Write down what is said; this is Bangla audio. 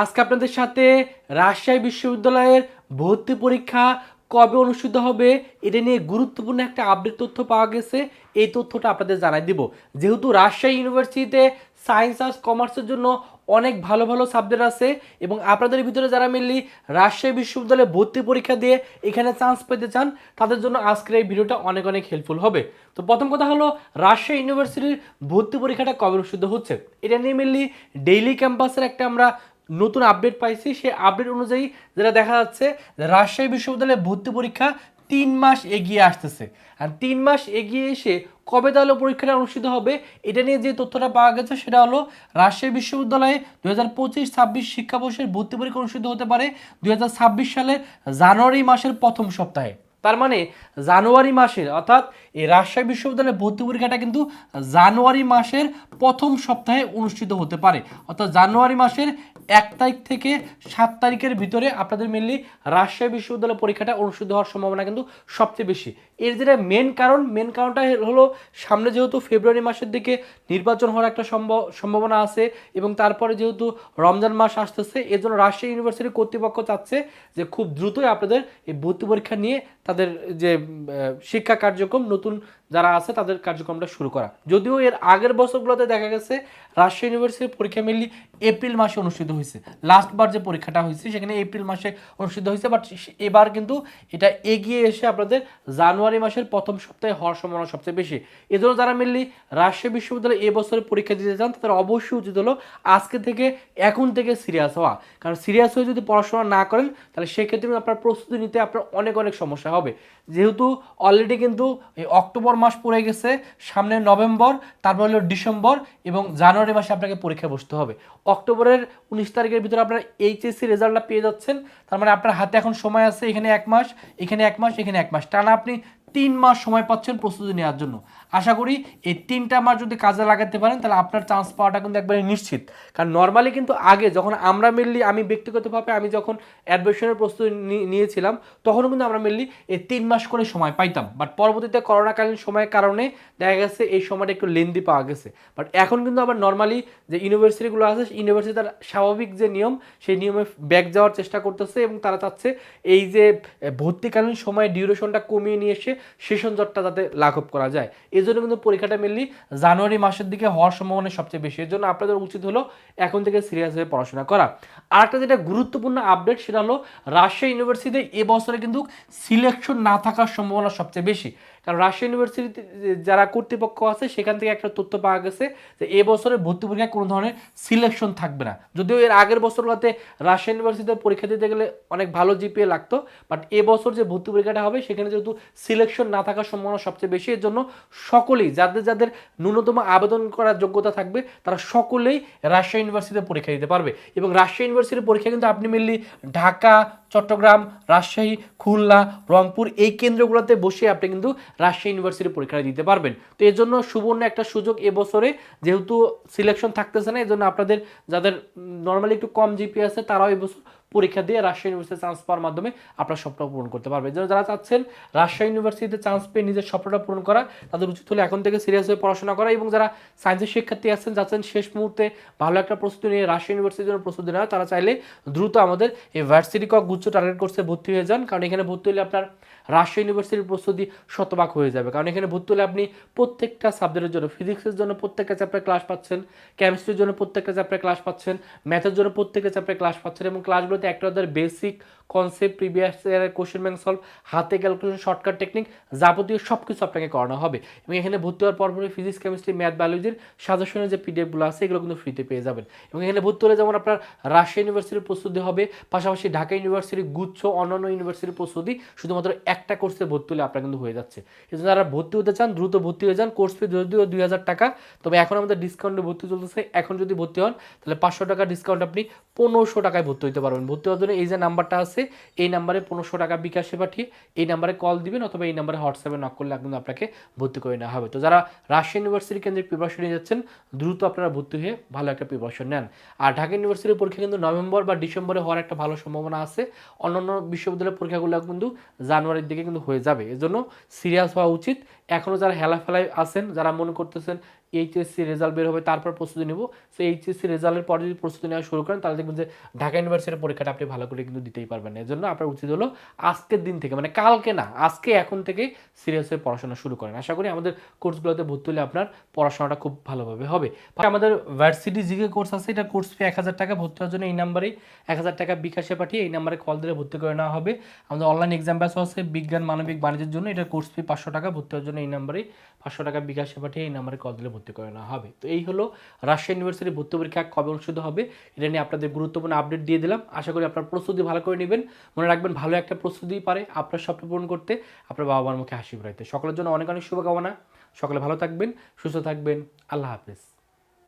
আজকে আপনাদের সাথে রাজশাহী বিশ্ববিদ্যালয়ের ভর্তি পরীক্ষা কবে অনুষ্ঠিত হবে, এটা নিয়ে গুরুত্বপূর্ণ একটা আপডেট তথ্য পাওয়া গেছে। এই তথ্যটা আপনাদের জানাই দিব। যেহেতু রাজশাহী ইউনিভার্সিটিতে সায়েন্স আর্টস কমার্সের জন্য অনেক ভালো ভালো সাবজেক্ট আছে এবং আপনাদের ভিতরে যারা মেনলি রাজশাহী বিশ্ববিদ্যালয়ে ভর্তি পরীক্ষা দিয়ে এখানে চান্স পেতে চান, তাদের জন্য আজকের এই ভিডিওটা অনেক অনেক হেল্পফুল হবে। তো প্রথম কথা হলো, রাজশাহী ইউনিভার্সিটির ভর্তি পরীক্ষাটা কবে অনুষ্ঠিত হচ্ছে? এটা নিয়ে মেনলি ডেইলি ক্যাম্পাসের একটা আমরা নতুন আপডেট পাইছি। সেই আপডেট অনুযায়ী যেটা দেখা যাচ্ছে, রাজশাহী বিশ্ববিদ্যালয়ে ভর্তি পরীক্ষা তিন মাস এগিয়ে আসতেছে। আর তিন মাস এগিয়ে এসে কবে তাহলে পরীক্ষাটা অনুষ্ঠিত হবে, এটা নিয়ে যে তথ্যটা পাওয়া গেছে সেটা হলো, রাজশাহী বিশ্ববিদ্যালয়ে দু হাজার পঁচিশ ছাব্বিশ শিক্ষাবর্ষের ভর্তি পরীক্ষা অনুষ্ঠিত হতে পারে দু হাজার ছাব্বিশ সালের জানুয়ারি মাসের প্রথম সপ্তাহে। তার মানে জানুয়ারি মাসের, অর্থাৎ এই রাজশাহী বিশ্ববিদ্যালয়ের ভর্তি পরীক্ষাটা কিন্তু জানুয়ারি মাসের প্রথম সপ্তাহে অনুষ্ঠিত হতে পারে। অর্থাৎ জানুয়ারি মাসের এক তারিখ থেকে সাত তারিখের ভিতরে আপনাদের মেনলি রাজশাহী বিশ্ববিদ্যালয় পরীক্ষাটা অনুষ্ঠিত হওয়ার সম্ভাবনা কিন্তু সবচেয়ে বেশি। এর যেটা মেন কারণ মেন কারণটা হলো সামনে যেহেতু ফেব্রুয়ারি মাসের দিকে নির্বাচন হওয়ার একটা সম্ভব সম্ভাবনা আছে এবং তারপরে যেহেতু রমজান মাস আসতেছে এর জন্য রাজশাহী ইউনিভার্সিটি কর্তৃপক্ষ চাচ্ছে যে খুব দ্রুতই আপনাদের এই ভর্তি পরীক্ষা নিয়ে তাদের যে শিক্ষা কার্যক্রম, নতুন যারা আছে, তাদের কার্যক্রমটা শুরু করা। যদিও এর আগের বছরগুলোতে দেখা গেছে, রাজশাহী ইউনিভার্সিটির পরীক্ষা মেনলি এপ্রিল মাসে অনুষ্ঠিত হয়েছে। লাস্টবার যে পরীক্ষাটা হয়েছে, সেখানে এপ্রিল মাসে অনুষ্ঠিত হয়েছে বাট এবার কিন্তু এটা এগিয়ে এসে আপনাদের জানুয়ারি মাসের প্রথম সপ্তাহে হওয়ার সম্ভাবনা সবচেয়ে বেশি। এজন্য যারা মেনলি রাজশাহী বিশ্ববিদ্যালয়ে এবছরে পরীক্ষা দিতে চান, তাদের অবশ্যই উচিত হলো আজকে থেকে, এখন থেকে সিরিয়াস হওয়া। কারণ সিরিয়াস হয়ে যদি পড়াশোনা না করেন, তাহলে সেক্ষেত্রে আপনার প্রস্তুতি নিতে আপনার অনেক অনেক সমস্যা হবে। যেহেতু অলরেডি কিন্তু অক্টোবর মাস পড়ে গেছে, সামনে নভেম্বর, তারপর হলো ডিসেম্বর এবং জানুয়ারি মাসে আপনাকে পরীক্ষা বসতে হবে। অক্টোবরের উনিশ তারিখের ভিতরে আপনার এইচএসসি রেজাল্টটা পেয়ে যাচ্ছেন, তার মানে আপনার হাতে এখন সময় আছে, এখানে এক মাস, এখানে এক মাস, এখানে এক মাস। টানা আপনি তিন মাস সময় পাচ্ছেন প্রস্তুতি নেওয়ার জন্য। আশা করি এই তিনটা মাস যদি কাজে লাগাতে পারেন, তাহলে আপনার চান্স পাওয়াটা কিন্তু একবারে নিশ্চিত। কারণ নর্মালি কিন্তু আগে যখন আমরা মেনলি আমি ব্যক্তিগতভাবে আমি যখন অ্যাডমিশনের প্রস্তুতি নিয়েছিলাম, তখনও কিন্তু আমরা মেনলি এই তিন মাস করে সময় পাইতাম। বাট পরবর্তীতে করোনাকালীন সময়ের কারণে দেখা গেছে এই সময়টা একটু লেন্দি পাওয়া গেছে। বাট এখন কিন্তু আবার নর্মালি যে ইউনিভার্সিটিগুলো আছে ইউনিভার্সিটি তার স্বাভাবিক যে নিয়ম, সেই নিয়মে ব্যাক যাওয়ার চেষ্টা করতেছে এবং তারা চাচ্ছে এই যে ভর্তিকালীন সময় ডিউরেশনটা কমিয়ে নিয়ে এসে সেশন জটটা যাতে লাঘব করা যায়। এই জন্য কিন্তু পরীক্ষাটা মেনলি জানুয়ারি মাসের দিকে হওয়ার সম্ভাবনা সবচেয়ে বেশি। এর জন্য আপনাদের উচিত হলো এখন থেকে সিরিয়াস হয়ে পড়াশোনা করা। আর একটা যেটা গুরুত্বপূর্ণ আপডেট সেটা হলো রাজশাহী ইউনিভার্সিটিতে এবছরে কিন্তু সিলেকশন না থাকার সম্ভাবনা সবচেয়ে বেশি। কারণ রাজশাহী ইউনিভার্সিটিতে যারা কর্তৃপক্ষ আছে, সেখান থেকে একটা তথ্য পাওয়া গেছে যে এবছরে ভর্তি পরীক্ষায় কোনো ধরনের সিলেকশন থাকবে না। যদিও এর আগের বছরগুলোতে রাজশাহী ইউনিভার্সিটিতে পরীক্ষা দিতে গেলে অনেক ভালো জিপিএ লাগতো বাট এবছর যে ভর্তি পরীক্ষাটা হবে, সেখানে যেহেতু সিলেকশন না থাকার সম্ভাবনা সবচেয়ে বেশি। এর জন্য সকলেই, যাদের যাদের ন্যূনতম আবেদন করার যোগ্যতা থাকবে, তারা সকলেই রাজশাহী ইউনিভার্সিটিতে পরীক্ষা দিতে পারবে। এবং রাজশাহী ইউনিভার্সিটির পরীক্ষা কিন্তু আপনি মেনলি ঢাকা, চট্টগ্রাম, রাজশাহী, খুলনা, রংপুর এই কেন্দ্রগুলোতে বসে আপনি কিন্তু রাজশাহী ইউনিভার্সিটির পরীক্ষা দিতে পারবেন। তো এর জন্য সুবর্ণ একটা সুযোগ এবছরে যেহেতু সিলেকশন থাকতেছে না এই জন্য আপনাদের, যাদের নর্মালি একটু কম জিপি আছে, তারাও এবছর পরীক্ষা দিয়ে রাজশাহী ইউনিভার্সিটি চান্স পাওয়ার মাধ্যমে আপনার স্বপ্ন পূরণ করতে পারবে যারা যারা চাচ্ছেন রাজশাহী ইউনিভার্সিটিতে চান্স পেয়ে নিজের স্বপ্নটা পূরণ করা, তাদের উচিত হলে এখন থেকে সিরিয়াস হয়ে পড়াশোনা করা এবং যারা সায়েন্সের শিক্ষার্থী আছেন, যাচ্ছেন শেষ মুহূর্তে ভালো একটা প্রস্তুতি নিয়ে রাজশাহী ইউনিভার্সিটির জন্য প্রস্তুতি নেওয়া, তারা চাইলে দ্রুত আমাদের এই ভার্সিটি কক গুচ্ছ টার্গেট কোর্সে ভর্তি হয়ে যান। কারণ এখানে ভর্তি হলে আপনার রাজশাহী ইউনিভার্সিটির প্রস্তুতি শতভাগ হয়ে যাবে। কারণ এখানে ভর্তি হলে আপনি প্রত্যেকটা সাবজেক্টের জন্য ফিজিক্সের জন্য প্রত্যেকটা চ্যাপ্টার ক্লাস পাচ্ছেন কেমিস্ট্রির জন্য প্রত্যেকটা চ্যাপ্টার ক্লাস পাচ্ছেন ম্যাথের জন্য প্রত্যেকটা চ্যাপ্টার ক্লাস পাচ্ছেন এবং ক্লাসগুলোতে একটা ওদের বেসিক কনসেপ্ট প্রিভিয়াস ইয়ারের কোশ্চেন ব্যাংক সলভ হাতে ক্যালকুলেশন শর্টকাট টেকনিক যাবতীয় সব কিছু আপনাকে করানো হবে। এবং এখানে ভর্তি হওয়ার পর পরে ফিজিক্স কেমিস্ট্রি ম্যাথ বায়োলজির সাজেশনের যে পিডিএফগুলো আছে, এগুলো কিন্তু ফ্রিতে পেয়ে যাবেন। এবং এখানে ভর্তি হলে যেমন আপনার রাজশাহী ইউনিভার্সিটির প্রস্তুতি হবে, পাশাপাশি ঢাকা ইউনিভার্সিটি গুচ্ছ, অন্যান্য ইউনিভার্সিটির প্রস্তুতি শুধুমাত্র একটা কোর্সে ভর্তি হলে আপনার কিন্তু হয়ে যাচ্ছে। এই যারা ভর্তি হতে চান, দ্রুত ভর্তি হয়ে যান কোর্স ফি যদিও দুই হাজার টাকা। তবে এখন আমাদের ডিসকাউন্টে ভর্তি চলতেছে। এখন যদি ভর্তি হন, তাহলে পাঁচশো টাকা ডিসকাউন্ট আপনি পনেরোশো টাকায় ভর্তি হতে পারবেন। ভর্তি হওয়ার জন্য এই যে নাম্বারটা আছে, এই নাম্বারে পনেরোশো টাকা বিকাশে পাঠিয়ে এই নাম্বারে কল দিবেন অথবা এই নাম্বারে হোয়াটসঅ্যাপে নক করলে কিন্তু আপনাকে ভর্তি করে নেওয়া হবে। তো যারা রাজশাহী ইউনিভার্সিটি কেন্দ্রিক প্রিপারেশন নিয়ে যাচ্ছেন, দ্রুত আপনারা ভর্তি হয়ে ভালো একটা প্রিপারেশন নেন। আর ঢাকা ইউনিভার্সিটির পরীক্ষা কিন্তু নভেম্বর বা ডিসেম্বরে হওয়ার একটা ভালো সম্ভাবনা আছে। অন্যান্য বিশ্ববিদ্যালয়ের পরীক্ষাগুলো কিন্তু জানুয়ারির দিকে কিন্তু হয়ে যাবে। এজন্য সিরিয়াস হওয়া উচিত। এখনও যারা হেলাফেলায় আছেন, যারা মনে করতেছেন এইচএসসি রেজাল্ট বের হবে, তারপর প্রস্তুতি নেব। সো এইচএসসি রেজাল্টের পরে যদি প্রস্তুতি নেওয়া শুরু করেন, তাহলে দেখবেন যে ঢাকা ইউনিভার্সিটির পরীক্ষাটা আপনি ভালো করে কিন্তু দিতেই পারবেন। না জন্য আপনার উচিত হলো আজকের দিন থেকে মানে কালকে না, আজকে এখন থেকে সিরিয়াস হয়ে পড়াশোনা শুরু করেন। আশা করি আমাদের কোর্সগুলোতে ভর্তি হলে আপনার পড়াশোনাটা খুব ভালোভাবে হবে। আমাদের ভার্সিটি জিকে কোর্স আছে, এটা কোর্স ফি এক হাজার টাকা ভর্তি হওয়ার জন্য এই নাম্বারে এক হাজার টাকা বিকাশে পাঠিয়ে এই নাম্বারে কল দিলে ভর্তি করে নেওয়া হবে। আমাদের অনলাইন এক্সাম ব্যাস আছে, বিজ্ঞান, মানবিক, বাণিজ্যের জন্য এটা কোর্স ফি পাঁচশো টাকা ভর্তি হওয়ার জন্য এই নাম্বারে পাঁচশো টাকা বিকাশে পাঠিয়ে এই নাম্বারে কল দিলে ভর্তি করানো হবে। তো এই হলো রাজশাহী ইউনিভার্সিটি ভর্তি পরীক্ষা কবে অনুষ্ঠিত হবে, এটা নিয়ে আপনাদের গুরুত্বপূর্ণ আপডেট দিয়ে দিলাম। আশা করি আপনার প্রস্তুতি ভালো করে নেবেন। মনে রাখবেন ভালো একটা প্রস্তুতি পারে আপনার স্বপ্ন পূরণ করতে, আপনার বাবা মার মুখে হাসি ফুরাইতে। সকলের জন্য অনেক অনেক শুভকামনা। সকলে ভালো থাকবেন, সুস্থ থাকবেন। আল্লাহ হাফেজ।